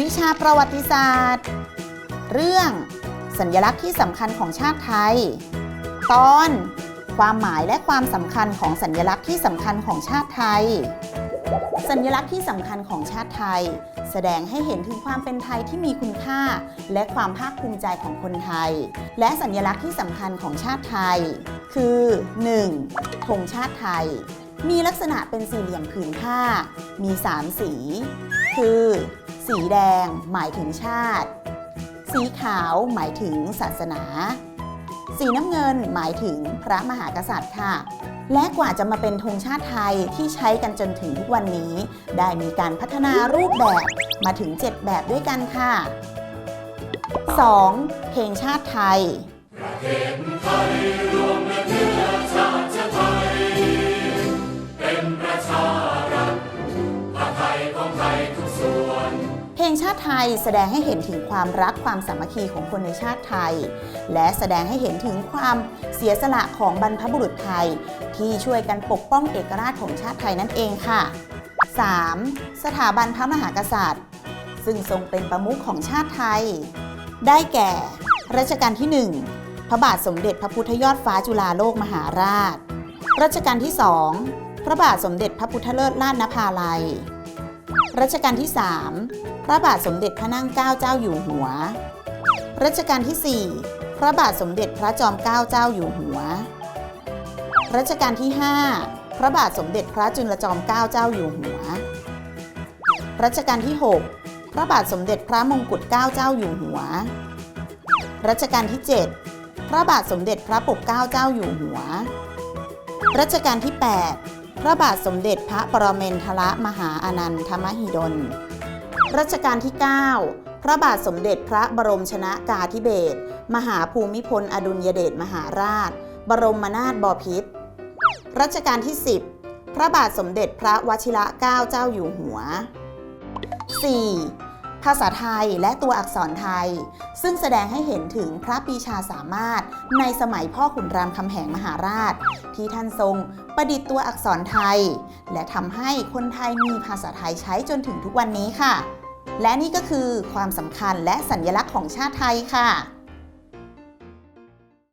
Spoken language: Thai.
วิชาประวัติศาสตร์ เรื่องสัญลักษณ์ที่สำคัญของชาติไทย ตอนความหมายและความสำคัญของสัญลักษณ์ที่สำคัญของชาติไทย สัญลักษณ์ที่สำคัญของชาติไทย แสดงให้เห็นถึงความเป็นไทยที่มีคุณค่า และความภาคภูมิใจของคนไทย และสัญลักษณ์ที่สำคัญของชาติไทย คือ 1. ธงชาติไทย มีลักษณะเป็นสี่เหลี่ยมผืนผ้า มี 3 สี สีแดงหมายถึงชาติ สีขาวหมายถึงศาสนา สีน้ำเงินหมายถึงพระมหากษัตริย์ค่ะ และกว่าจะมาเป็นธงชาติไทยที่ใช้กันจนถึงทุกวันนี้ ได้มีการพัฒนารูปแบบมาถึง 7 แบบด้วยกันค่ะ 2. เพลงชาติไทยเพ ลงชาติไทยแสดงให้เห็นถึงความรักความสามัคคีของคนในชาติไทย และแสดงให้เห็นถึงความเสียสละของบรรพบุรุษไทย ที่ช่วยกันปกป้องเอกราชของชาติไทยนั่นเองค่ะ 3. สถาบันพระมหากษัตริย์ ซึ่งทรงเป็นประมุขของชาติไทย ได้แก่รัชกาลที่ 1 พระบาทสมเด็จพระพุทธยอดฟ้าจุฬาโลกมหาราช รัชกาลที่ 2 พระบาทสมเด็จพระพุทธเลิศล้านนภาลัย รัชกาลที่ 3 พระบาทสมเด็จพระนั่งเกล้าเจ้าอยู่หัว รัชกาลที่ 4 พระบาทสมเด็จพระจอมเกล้าเจ้าอยู่หัว รัชกาลที่ 5 พระบาทสมเด็จพระจุลจอมเกล้าเจ้าอยู่หัว รัชกาลที่ 6 พระบาทสมเด็จพระมงกุฎเกล้าเจ้าอยู่หัว รัชกาลที่ 7 พระบาทสมเด็จพระปกเกล้าเจ้าอยู่หัว รัชกาลที่ 8 พระบาทสมเด็จพระปรเมนทรมหาอานันทมหิดล รัชกาลที่ 9 พระบาทสมเด็จพระบรมชนากาธิเบศรมหาภูมิพลอดุลยเดชมหาราช บรมนาถบพิตรรัชกาลที่ 10 พระบาทสมเด็จพระวชิระเกล้าเจ้าอยู่หัว 4. ภาษาไทยและตัวอักษรไทย ซึ่งแสดงให้เห็นถึงพระปีชาสามารถในสมัยพ่อขุนรามคำแหงมหาราช ที่ท่านทรงประดิษฐ์ตัวอักษรไทย และทำให้คนไทยมีภาษาไทยใช้จนถึงทุกวันนี้ค่ะ และนี่ก็คือความสำคัญและสัญลักษณ์ของชาติไทยค่ะ